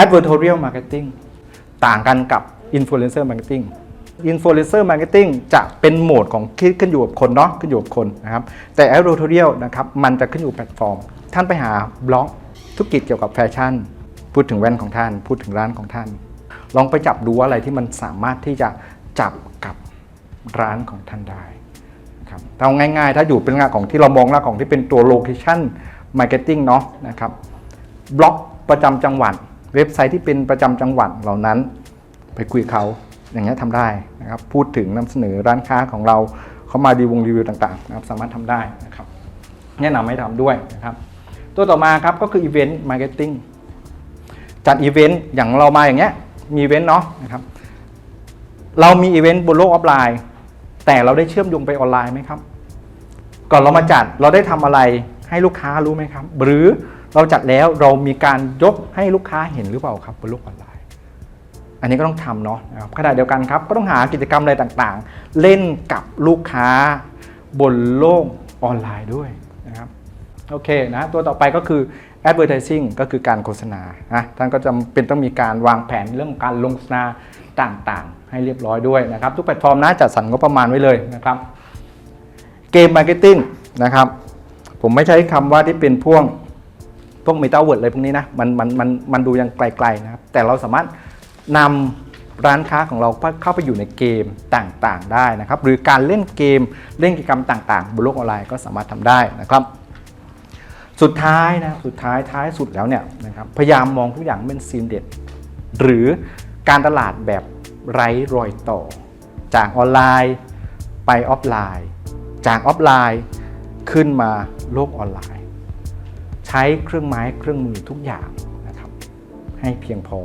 advertorial marketing ต่างกันกับ influencer marketing influencer marketing จะเป็นโหมดของขึ้นอยู่กับคนเนาะขึ้นอยู่กับคนนะครับแต่ advertorial นะครับมันจะขึ้นอยู่แพลตฟอร์ม ท่านไปหาบล็อกธุรกิจเกี่ยวกับแฟชั่น พูดถึงแว่นของท่าน พูดถึงร้านของท่าน ลองไปจับดูว่าอะไรที่มันสามารถที่จะจับกับร้านของท่านได้นะครับเอาง่ายๆ ถ้าอยู่เป็นงานของที่เรามองแล้วของที่เป็นตัว location marketing เนาะนะครับบล็อกประจำจังหวัด เว็บไซต์ที่เป็นประจำจังหวัดเหล่านั้น ไปคุยเขาอย่างเงี้ยทำได้นะครับพูดถึงนำเสนอร้านค้าของเราเขามาดีวงรีวิวต่างๆนะครับสามารถทำได้นะครับแนะนำให้ทำด้วยนะครับ ตัวต่อมาครับก็คือ event marketing จัดอีเวนต์อย่างเรามาอย่างเงี้ยมีอีเวนต์เนาะนะครับเรามีอีเวนต์บนโลกออฟไลน์ แต่เราได้เชื่อมโยงไปออนไลน์ไหมครับ ก่อนเรามาจัดเราได้ทำอะไรให้ลูกค้ารู้ไหมครับ หรือ เราจัดแล้วเรามีการยกให้ลูกค้าเห็นหรือเปล่าครับบนโลกออนไลน์ อันนี้ก็ต้องทำเนาะนะครับขณะเดียวกันครับก็ต้องหากิจกรรมอะไรต่างๆ เล่นกับลูกค้าบนโลกออนไลน์ด้วยนะครับโอเคนะตัวต่อไปก็คือ advertising ก็คือการโฆษณานะท่านก็จำเป็นต้องมีการวางแผนเรื่องการลงโฆษณาต่างๆ ให้เรียบร้อยด้วยนะครับ ทุกแพลตฟอร์มนะจัดสรรงบประมาณไว้เลยนะครับเกมมาร์เก็ตติ้งนะครับผมไม่ใช้คำว่าที่เป็นพ่วก พวก m e t a เวิร์ดอะไรพวกนี้นะมันมันมันมันดูยังไกลๆนะครับแต่เราสามารถนำร้านค้าของเราเข้าไปอยู่ในเกมต่างๆ ได้นะครับ หรือการเล่นเกมเล่นกิจกรรมต่างๆ บนโลกออนไลน์ก็สามารถทำได้นะครับสุดท้ายนะสุดท้ายท้ายสุดแล้วเนี่ยนะครับพยายามมองทุกอย่างเป็นซีนเด็ด หรือการตลาดแบบไร้รอยต่อ จากออนไลน์ไปออฟไลน์ จากออฟไลน์ขึ้นมาโลกออนไลน์ ใช้เครื่องไม้เครื่องมือทุกอย่างนะครับให้เพียงพอ